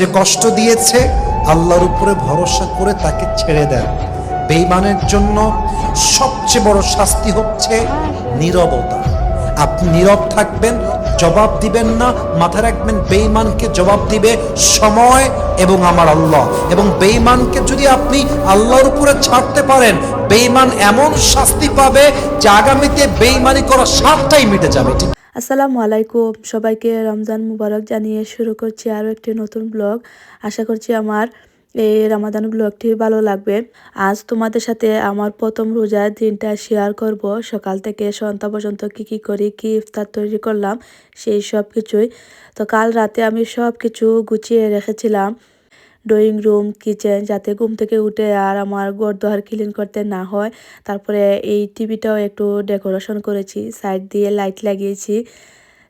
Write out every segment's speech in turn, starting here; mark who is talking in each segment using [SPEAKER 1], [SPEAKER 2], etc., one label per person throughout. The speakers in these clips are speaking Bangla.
[SPEAKER 1] যে কষ্ট দিয়েছে, আল্লাহর উপরে ভরসা করে তাকে ছেড়ে দেন। বেইমানের জন্য সবচেয়ে বড় শাস্তি হচ্ছে নীরবতা। আপনি নীরব থাকবেন, জবাব দিবেন না, মাথায় রাখবেন বেইমানকে জবাব দিবে সময় এবং আমার আল্লাহ। এবং বেইমানকে যদি আপনি আল্লাহর উপরে ছাড়তে পারেন বেইমান এমন শাস্তি পাবে যে আগামীতে বেইমানি করার স্বাদটাই মিটে যাবে, ঠিক
[SPEAKER 2] আসসালামু আলাইকুম। সবাইকে রমজান মুবারক জানিয়ে শুরু করছি আরও একটি নতুন ব্লগ। আশা করছি আমার এই রামাদান ব্লগটি ভালো লাগবে। আজ তোমাদের সাথে আমার প্রথম রোজার দিনটা শেয়ার করব। সকাল থেকে সন্ধ্যা পর্যন্ত কি কি করি, কি ইফতার তৈরি করলাম, সেই সব কিছুই তো কাল রাতে আমি সব কিছু গুছিয়ে রেখেছিলাম। ড্রয়িং রুম, কিচেন, যাতে ঘুম থেকে উঠে আর আমার ঘর দোয়ার ক্লিন করতে না হয়। তারপরে এই টিভিটাও একটু ডেকোরেশন করেছি, সাইড দিয়ে লাইট লাগিয়েছি।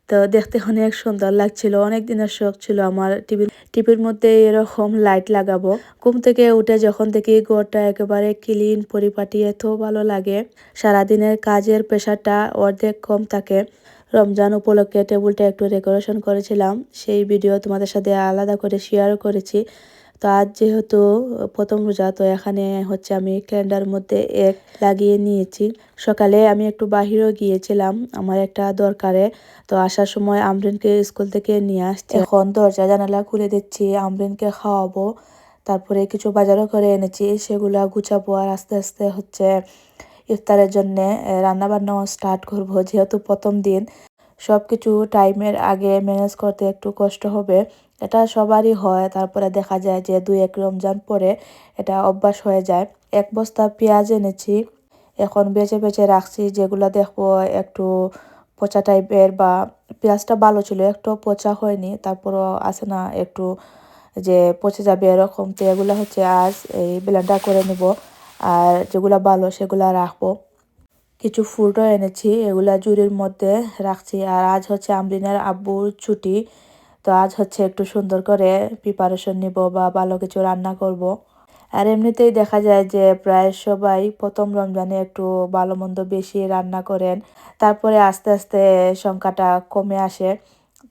[SPEAKER 2] তো দেখতে অনেক সুন্দর লাগছিল, অনেক দিনের শখ ছিল আমার টিভির টিভির মধ্যে এরকম লাইট লাগাবো। ঘুম থেকে উঠে যখন দেখি ঘরটা একেবারে ক্লিন, পরিপাটি, এত ভালো লাগে। সারাদিনের কাজের প্রেশারটা অর্ধেক কম থাকে। রমজান উপলক্ষে টেবিলটা একটু ডেকোরেশন করেছিলাম, সেই ভিডিও তোমাদের সাথে আলাদা করে শেয়ার করেছি। তো আজ যেহেতু প্রথম রোজা, তো এখানে হচ্ছে আমি ক্যালেন্ডার মধ্যে এক লাগিয়ে নিয়েছি। সকালে আমি একটু বাহিরেও গিয়েছিলাম, আমার একটা দরকারে। তো আসার সময় আমরিনকে স্কুল থেকে নিয়ে আসছি। এখন দরজা জানালা খুলে দিচ্ছি, আমরিনকে খাওয়াবো। তারপরে কিছু বাজারও করে এনেছি, সেগুলা গুছাবো আর আস্তে আস্তে হচ্ছে ইফতারের জন্যে রান্না বান্নাও স্টার্ট করব, যেহেতু প্রথম দিন। সব কিছু টাইমের আগে ম্যানেজ করতে একটু কষ্ট হবে। এটা সবারই হয়। তারপরে দেখা যায় যে দুই এক রমজান পরে এটা অভ্যাস হয়ে যায়। এক বস্তা পেঁয়াজ এনেছি। এখন বেছে বেছে রাখছি। যেগুলো দেখব একটু পচা টাইপের বা পেঁয়াজটা ভালো ছিল একটু পচা হয়নি। তারপরও আছে না একটু যে পচে যাবে এরকম। তো এগুলো হচ্ছে আজ এই ব্লেন্ডার করে নিব। আর যেগুলো ভালো সেগুলো রাখব। কিছু ফ্রুটও এনেছি, এগুলা জুড়ির মধ্যে রাখছি। আর আজ হচ্ছে আমরিনার আব্বুর ছুটি, তো আজ হচ্ছে একটু সুন্দর করে প্রিপারেশন নিব বা ভালো কিছু রান্না করব। আর এমনিতেই দেখা যায় যে প্রায় সবাই প্রথম রমজানে একটু ভালো মন্দ বেশি রান্না করেন, তারপরে আস্তে আস্তে সংখ্যাটা কমে আসে।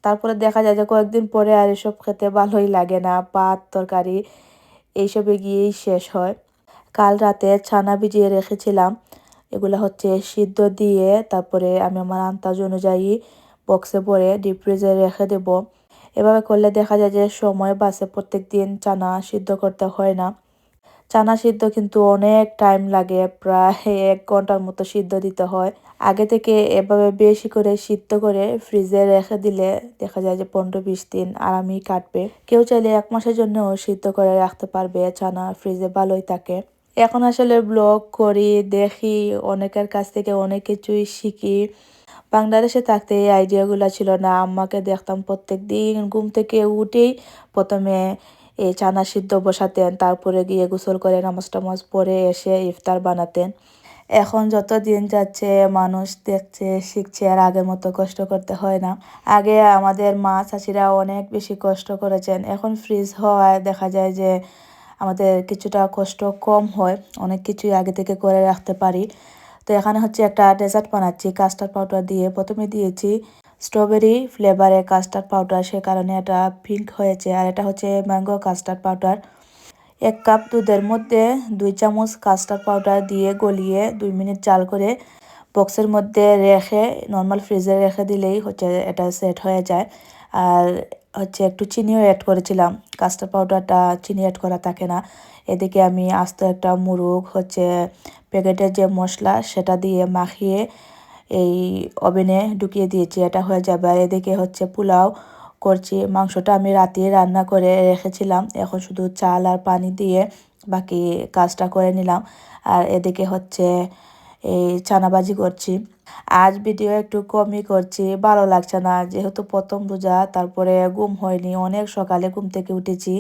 [SPEAKER 2] তারপরে দেখা যায় যে কয়েকদিন পরে আর এসব খেতে ভালোই লাগে না, ভাত, তরকারি এইসবে গিয়েই শেষ হয়। কাল রাতে ছানা ভিজিয়ে রেখেছিলাম এগুলো হচ্ছে সিদ্ধ দিয়ে তারপরে আমি আমার আন্দাজ অনুযায়ী বক্সে ভরে ডিপ ফ্রিজে রেখে দেব। এভাবে করলে দেখা যায় যে সময় বাসে প্রত্যেক দিন চানা সিদ্ধ করতে হয় না। চানা সিদ্ধ কিন্তু অনেক টাইম লাগে, প্রায় এক ঘণ্টার মতো সিদ্ধ দিতে হয়। আগে থেকে এভাবে বেশি করে সিদ্ধ করে ফ্রিজে রেখে দিলে দেখা যায় যে পনেরো বিশ দিন আরামই কাটবে। কেউ চাইলে এক মাসের জন্যও সিদ্ধ করে রাখতে পারবে, চানা ফ্রিজে ভালোই থাকে। এখন আসলে ব্লগ করি, দেখি, অনেকের কাছ থেকে অনেক কিছুই শিখি। বাংলাদেশে থাকতে এই আইডিয়াগুলো ছিল না। আম্মাকে দেখতাম প্রত্যেক দিন ঘুম থেকে উঠেই প্রথমে এই চানা সিদ্ধ বসাতেন, তারপরে গিয়ে গোসল করে নামাজ টামাজ পরে এসে ইফতার বানাতেন। এখন যত দিন যাচ্ছে, মানুষ দেখছে, শিখছে, আর আগের মতো কষ্ট করতে হয় না। আগে আমাদের মা চাষিরা অনেক বেশি কষ্ট করেছেন। এখন ফ্রিজ হওয়ায় দেখা যায় যে আমাদের কিছুটা কষ্ট কম হয়, অনেক কিছুই আগে থেকে করে রাখতে পারি। তো এখানে হচ্ছে একটা ডেজার্ট বানাচ্ছি কাস্টার্ড পাউডার দিয়ে। প্রথমে দিয়েছি স্ট্রবেরি ফ্লেভারের কাস্টার্ড পাউডার সে কারণে এটা পিঙ্ক হয়েছে। আর এটা হচ্ছে ম্যাঙ্গো কাস্টার্ড পাউডার এক কাপ দুধের মধ্যে দুই চামচ কাস্টার্ড পাউডার দিয়ে গলিয়ে দুই মিনিট চাল করে বক্সের মধ্যে রেখে নর্মাল ফ্রিজে রেখে দিলেই হচ্ছে এটা সেট হয়ে যায়। আর হচ্ছে একটু চিনিও অ্যাড করেছিলাম। কাস্টার্ড পাউডারটা চিনি অ্যাড করা থাকে না। এদিকে আমি আস্ত একটা মুরগ হচ্ছে প্যাকেটের যে মশলা সেটা দিয়ে মাখিয়ে এই ওভেনে ঢুকিয়ে দিয়েছি। এটা হয়ে যাবে। আর এদিকে হচ্ছে পোলাও করছি। মাংসটা আমি রাতে রান্না করে রেখেছিলাম। এখন শুধু চাল আর পানি দিয়ে বাকি কাজটা করে নিলাম। আর এদিকে হচ্ছে এই চানাবাজি করছি। আজ ভিডিও একটু কমই করছি, ভালো লাগছে না। যেহেতু প্রথম রোজা, তারপরে ঘুম হয়নি, অনেক সকালে ঘুম থেকে উঠেছি।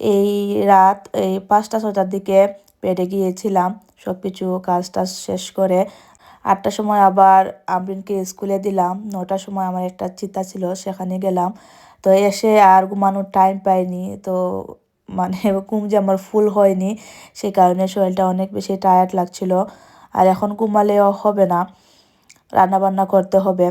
[SPEAKER 2] এই রাত, এই পাঁচটা ছটার দিকে পেটে গিয়েছিলাম সব কিছু কাজ টাজ শেষ করে। আটটার সময় আবার আমরিনকে স্কুলে দিলাম। নটার সময় আমার একটা চিতা ছিল, সেখানে গেলাম। তো এসে আর ঘুমানোর টাইম পাইনি। তো মানে ঘুম যে আমার ফুল হয়নি সেই কারণে শরীরটা অনেক বেশি টায়ার্ড লাগছিল। আর এখন ঘুমালেও হবে না। রান্না বান্না করতে হবে।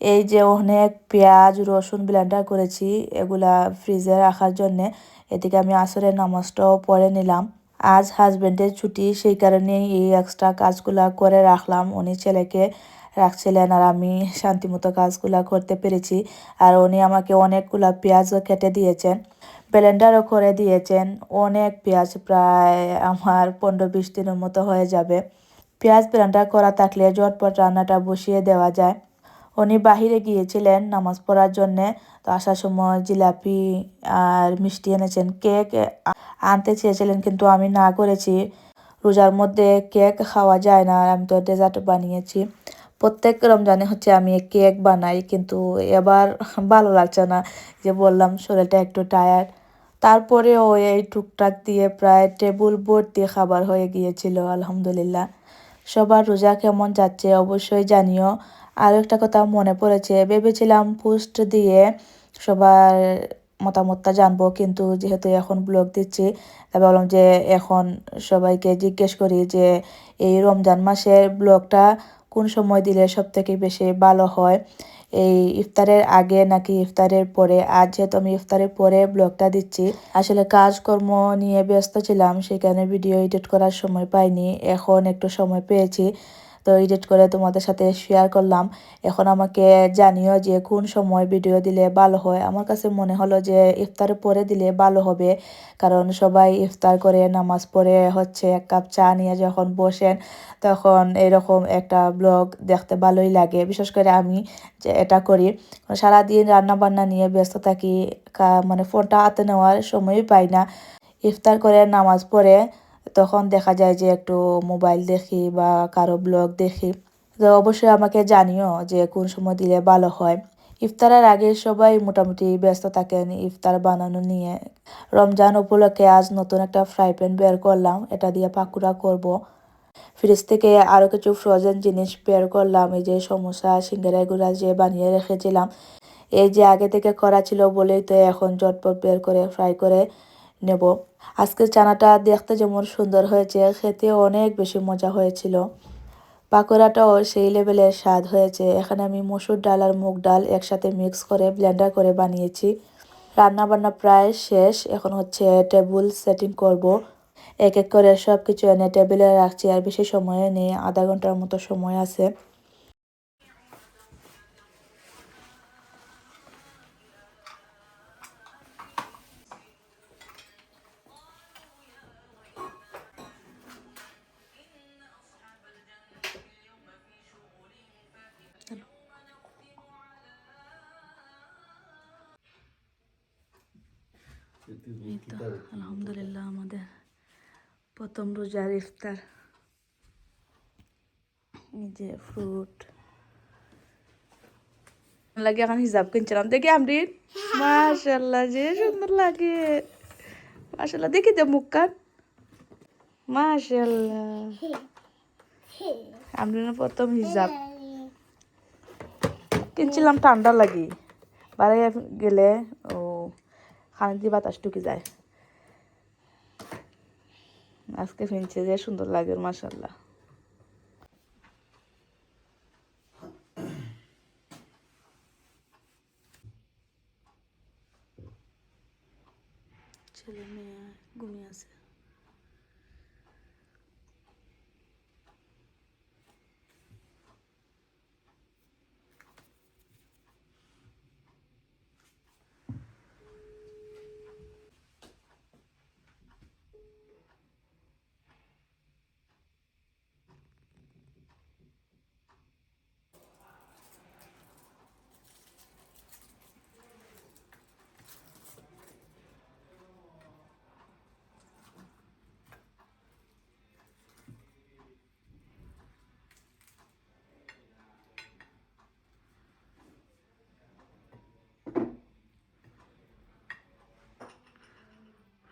[SPEAKER 2] এই যে অনেক পেঁয়াজ, রসুন ব্লেন্ডার করেছি, এগুলা ফ্রিজে রাখার জন্যে। এদিকে আমি আসরের নামাজটাও পরে নিলাম। আজ হাজবেন্ডের ছুটি, সেই কারণেই এই এক্সট্রা কাজগুলা করে রাখলাম। উনি ছেলেকে রাখছিলেন আর আমি শান্তিমতো কাজগুলা করতে পেরেছি। আর উনি আমাকে অনেকগুলা পেঁয়াজও কেটে দিয়েছেন। ব্লেন্ডারও করে দিয়েছেন। অনেক পেঁয়াজ প্রায় আমার পনেরো বিশ দিনের মতো হয়ে যাবে। পেঁয়াজ ব্লেন্ডার করা থাকলে ঝটপট রান্নাটা বসিয়ে দেওয়া যায়। উনি বাহিরে গিয়েছিলেন নামাজ পড়ার জন্যে, তো আসার সময় জিলাপি আর মিষ্টি এনেছেন, কেক আনতে চেয়েছিলেন, কিন্তু আমি না করেছি। রোজার মধ্যে কেক খাওয়া যায় না আর আমি তো ডেজার্ট বানিয়েছি। প্রত্যেক রমজানে হচ্ছে আমি কেক বানাই, কিন্তু এবার ভালো লাগছে না যে বললাম শরীরটা একটু টায়ার্ড তারপরেও এই টুকটাক দিয়ে প্রায় টেবিল ভর্তি খাবার হয়ে গিয়েছিল, আলহামদুলিল্লাহ। সবার রোজা কেমন যাচ্ছে অবশ্যই জানিও। আর একটা কথা মনে পড়েছে, ভেবেছিলাম পোস্ট দিয়ে সবার মতামতটা জানব, কিন্তু যেহেতু এখন ব্লগ দিচ্ছি, তাই ভাবলাম যে এখন সবাইকে জিজ্ঞেস করি যে এই রমজান মাসের ব্লগটা কোন সময় দিলে সবথেকে বেশি ভালো হয়। এই ইফতারের আগে নাকি ইফতারের পরে, আজ যেহেতু আমি ইফতারের পরে ব্লগটা দিচ্ছি, আসলে কাজকর্ম নিয়ে ব্যস্ত ছিলাম, সেখানে ভিডিও এডিট করার সময় পাইনি, এখন একটু সময় পেয়েছি। তো এডিট করে তোমাদের সাথে শেয়ার করলাম। এখন আমাকে জানিও যে কোন সময় ভিডিও দিলে ভালো হয়। আমার কাছে মনে হলো যে ইফতার পরে দিলে ভালো হবে। কারণ সবাই ইফতার করে, নামাজ পড়ে, হচ্ছে এক কাপ চা নিয়ে যখন বসেন, তখন এরকম একটা ব্লগ দেখতে ভালোই লাগে। বিশেষ করে আমি যে এটা করি। সারাদিন রান্না বান্না নিয়ে ব্যস্ত থাকি মানে ফোনটা হাতে নেওয়ার সময়ই পাই না। ইফতার করে, নামাজ পড়ে তখন দেখা যায় যে একটু মোবাইল দেখি বা কারও ব্লগ দেখি। তো অবশ্যই আমাকে জানিও যে কোন সময় দিলে ভালো হয়। ইফতারের আগে সবাই মোটামুটি ব্যস্ত থাকেন ইফতার বানানো নিয়ে। রমজান উপলক্ষে আজ নতুন একটা ফ্রাই প্যান বের করলাম, এটা দিয়ে পাকুড়া করব। ফ্রিজ থেকে আরও কিছু ফ্রোজেন জিনিস বের করলাম, এই যে সমোসা সিঙ্গারা এগুলো যে বানিয়ে রেখেছিলাম। এই যে আগে থেকে করা ছিল বলেই তো এখন ঝটপট বের করে ফ্রাই করে নেব। আজকের চানাটা দেখতে যেমন সুন্দর হয়েছে খেতে অনেক বেশি মজা হয়েছিল। পাকোড়াটাও সেই লেভেলের স্বাদ হয়েছে। এখানে আমি মসুর ডাল আর মুগ ডাল একসাথে মিক্স করে ব্লেন্ডার করে বানিয়েছি। রান্না বান্না প্রায় শেষ। এখন হচ্ছে টেবিল সেটিং করব। এক এক করে সব কিছু এনে টেবিলে রাখছি, আর বেশি সময় নেই, আধা ঘণ্টার মতো সময় আছে। আলহামদুলিল্লাহ আমাদের প্রথম রোজার ইফতার। এই যে ফ্রুট লাগে? এখন হিসাব কিনছিলাম। দেখি আমরিন মাশাল্লাহ যে সুন্দর লাগে। মাশাল্লাহ দেখি তো মুখ কান। মাশাল্লাহ আমরিনের প্রথম হিসাব। কিনছিলাম ঠান্ডা লাগি। বাড়ি গেলে ও খানে দিয়ে বাতাস ঢুকে যায়। আজকে ফিনছে যে সুন্দর লাগে মাসাল্লাহ ছেলে মেয়ে ঘুমিয়ে আছে।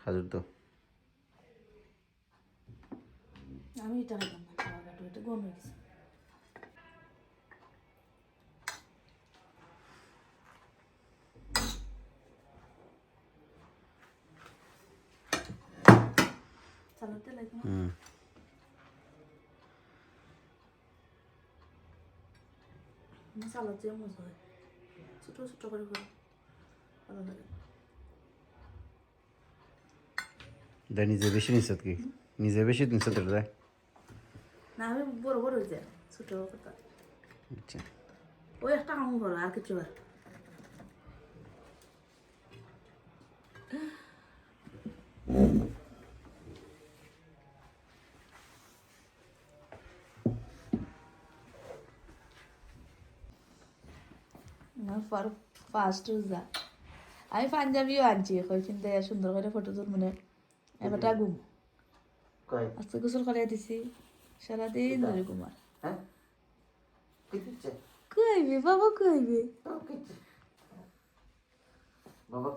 [SPEAKER 3] খাজুর তো।
[SPEAKER 2] আমি এটা খাইতাম না খাওয়া কাটু এটা গম হয়ে গেছে। চালাতে লাগে না?
[SPEAKER 3] হুম।
[SPEAKER 2] মশালা যে মজা হয় ছোটো ছোটো করে করে ভালো লাগে।
[SPEAKER 3] দে নিজে বেশি নিছত কি? নিজে বেশি নিছত এটা
[SPEAKER 2] না আমি বড় বড় হয়ে যায় ছোটো কথা।
[SPEAKER 3] আচ্ছা।
[SPEAKER 2] ওই একটা কাম করো আর কিছু আর ফার্স্ট রোজা। আমি পাঞ্জাবিও আনছি কই কিন্তু সুন্দর করে ফটো তুল মানে এবারটা ঘুম
[SPEAKER 3] কয়
[SPEAKER 2] আজকে গোসল করে দিছি। সারাদিন ধরে ঘুমার
[SPEAKER 3] হ্যাঁ?
[SPEAKER 2] কইবে বাবা কইবে।
[SPEAKER 3] বাবা